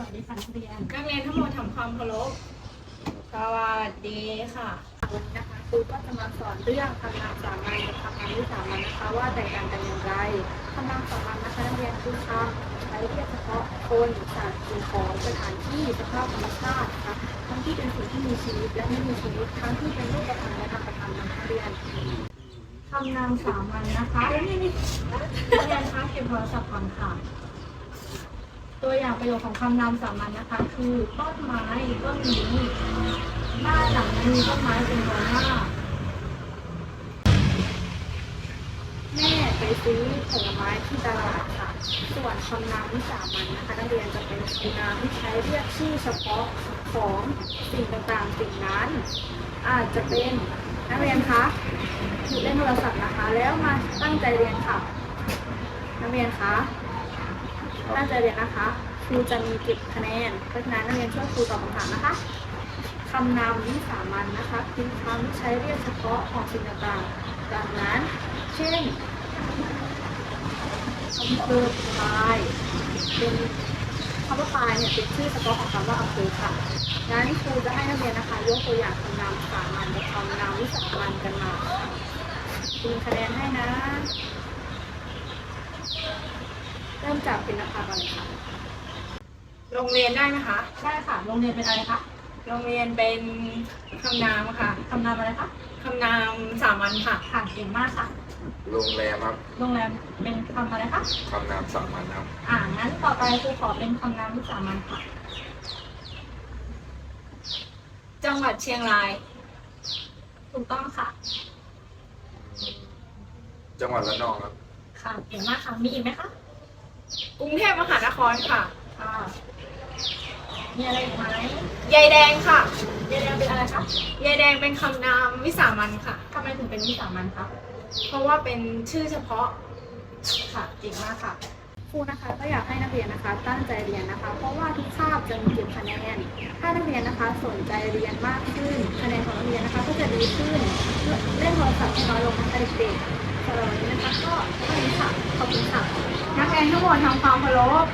วัสดีค่ะนักเรียนนักเรียนทั้งหมดทำความเคารพสวัสดีค่ะวันนี้นะคะครูก็จะมาสอนเรื่องคำนามสามัญกับคำนามวิสามัญนะคะ ว่าแตกต่างกันอย่างไรคำนามสามัญนะคะนักเรียนคือคำใช้เรียกเฉพาะคนสัตว์สิ่งของสถานที่สภาพธรรมชาตินะคะทั้งที่เป็นสิ่งที่มีชีวิตและไม่มีชีวิตทั้งที่เป็นรูปธรรมและนามธรรมนะคะนักเรียนคำนามสามัญนะคะแล้วนี่นี่นักเรียนคะเก็บโทรศัพท์ก่อนค่ะ ตัวอย่างประโยคของคำนามสามัญนะคะ คือต้นไม้ต้นนี้บ้านหลังนั้นมีต้นไม้เป็นหัวหน้าแม่ไปซื้อผลไม้ที่ตลาดค่ะ ส่วนคำนามวิสามัญนะคะนักเรียนจะเป็นคำนามที่ใช้เรียกชื่อเฉพาะของสิ่งต่างๆสิ่งนั้น อาจจะเป็นนักเรียนคะหยุดเล่นโทรศัพท์นะคะ แล้วมาตั้งใจเรียนค่ะ นักเรียนคะ ตั้งใจเรียนนะคะ ครูจะมีเก็บคะแนน เพราะฉะนั้นนักเรียนช่วยครูตอบคำถามนะคะคำนามวิสามัญนะคะเป็นคำที่ใช้เรียกเฉพาะของสิ่งต่างๆดังนั้นเช่นอำเภอปายเป็นคำว่าปลายเนี่ยเป็นชื่อเฉพาะของคำว่าอำเภอค่ะงั้นครูจะให้นักเรียนนะคะ ยกตัวอย่างคำนามสามัญกับคำนามวิสามัญกันมาคุณคะแนนให้นะ จากเป็นนะคะก่อนเลยค่ะโรงเรียนได้ไหมคะ ได้ค่ะ โรงเรียนเป็นอะไรคะโรงเรียนเป็นคำนามค่ะคำนามอะไรคะคำนามสามัญค่ะ ค่ะเก่งมากค่ะ โรงแรมครับ โรงแรมเป็นคำอะไรคะคำนามสามัญครับ อ่า งั้นต่อไปครูขอเป็นคำนามวิสามัญค่ะ จังหวัดเชียงราย ถูกต้องค่ะ จังหวัดระนองครับ ค่ะเก่งมากค่ะ มีอีกไหมคะ กรุงเทพมหานครค่ะ ค่ะ มีอะไรอีกไหมยายแดงค่ะเรียนเป็นอะไรคะยายแดงเป็นคำนามวิสามัญค่ะ ทำไมถึงเป็นวิสามัญคะ เพราะว่าเป็นชื่อเฉพาะ ค่ะเก่งมากค่ะ ครูนะคะก็อยากให้นักเรียนนะคะ ตั้งใจเรียนนะคะ เพราะว่าทุกคาบจะมีเก็บคะแนน ถ้านักเรียนนะคะสนใจเรียนมากขึ้น คะแนนของนักเรียนนะคะ ก็จะดีขึ้น เล่นโทรศัพท์ให้น้อยลงนะคะเด็กๆ สำหรับวันะคะก็ขอบคุณค่ะขอบคุณค่ะนักเรียนทั้งหมดทำความเคารพ